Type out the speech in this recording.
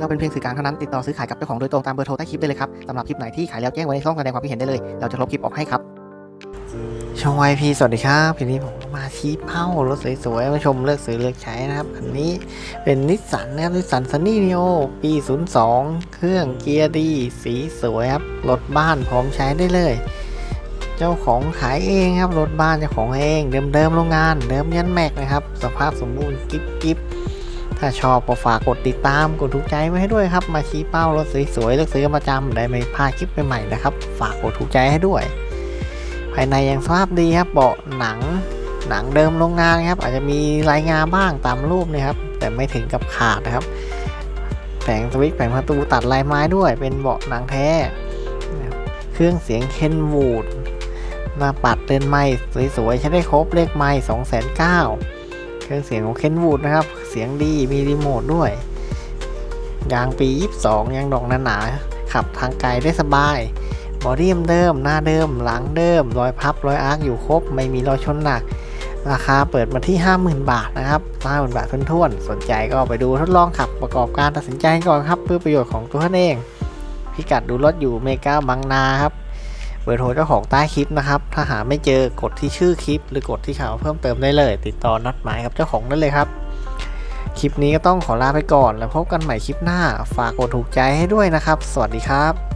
เราเป็นเพียงสื่อกลางเท่านั้นติดต่อซื้อขายกับเจ้าของโดยตรงตามเบอร์โทรใต้คลิปได้เลยครับสำหรับคลิปไหนที่ขายแล้วแจ้งไว้ในช่องแสดงความคิดเห็นได้เลย เราจะลบคลิปออกให้ครับช่องวพีสวัสดีครับทีนี้ผมมาชี้เป้ารถสวยๆมาชมเลือกซื้อเลือกใช้นะครับคันนี้เป็นนิสสันนะครับนิสสันซันนี่เนโอปี 02 เครื่องเกียร์ดี สีสวยครับ รถบ้านพร้อมใช้ได้เลย เจ้าของขายเองครับ รถบ้านเจ้าของเอง เดิมๆโรงงาน เดิมยันแม็กนะครับ สภาพสมบูรณ์กิ๊บกิ๊บ ถ้าชอบก็ฝากกดติดตามกดถูกใจไว้ให้ด้วยครับ มาชี้เป้ารถสวยๆเลือกซื้อประจำได้ไม่พลาดคลิปใหม่ๆนะครับ ฝากกดถูกใจให้ด้วย ภายในยังสภาพดีครับเบาะหนังหนังเดิมโรงงานครับ อาจจะมีรายงานบ้างตามรูปนะครับ แต่ไม่ถึงกับขาดนะครับแผงสวิตช์แผงประตูตัดลายไม้ด้วย เป็นเบาะหนังแท้ เครื่องเสียงเคนวูดหน้าปัดเตือนไม้สวยๆใช้ได้ครบเลขไม้สองแสนเก้า เครื่องเสียงของเคนวูดนะครับ เสียงดีมีรีโมทด้วย ยางปี 22 ยางดอกหนาๆขับทางไกลได้สบาย บอดี้เดิม หน้าเดิม หลังเดิม รอยพับ รอยอาร์คอยู่ครบ ไม่มีรอยชนหนัก ราคาเปิดมาที่ 50,000 บาทนะครับ50,000 บาทท้วนๆ สนใจก็ไปดูทดลองขับประกอบการตัดสินใจก่อนครับ เพื่อประโยชน์ของตัวท่านเอง พิกัดดูรถอยู่เมกาบางนาครับ เบอร์โทรเจ้าของใต้คลิปนะครับ ถ้าหาไม่เจอกดที่ชื่อคลิป หรือกดที่ข่าวเพิ่มเติมได้เลย ติดต่อนัดหมายกับเจ้าของได้เลยครับ คลิปนี้ก็ต้องขอลาไปก่อน แล้วพบกันใหม่คลิปหน้า ฝากกดถูกใจให้ด้วยนะครับ สวัสดีครับ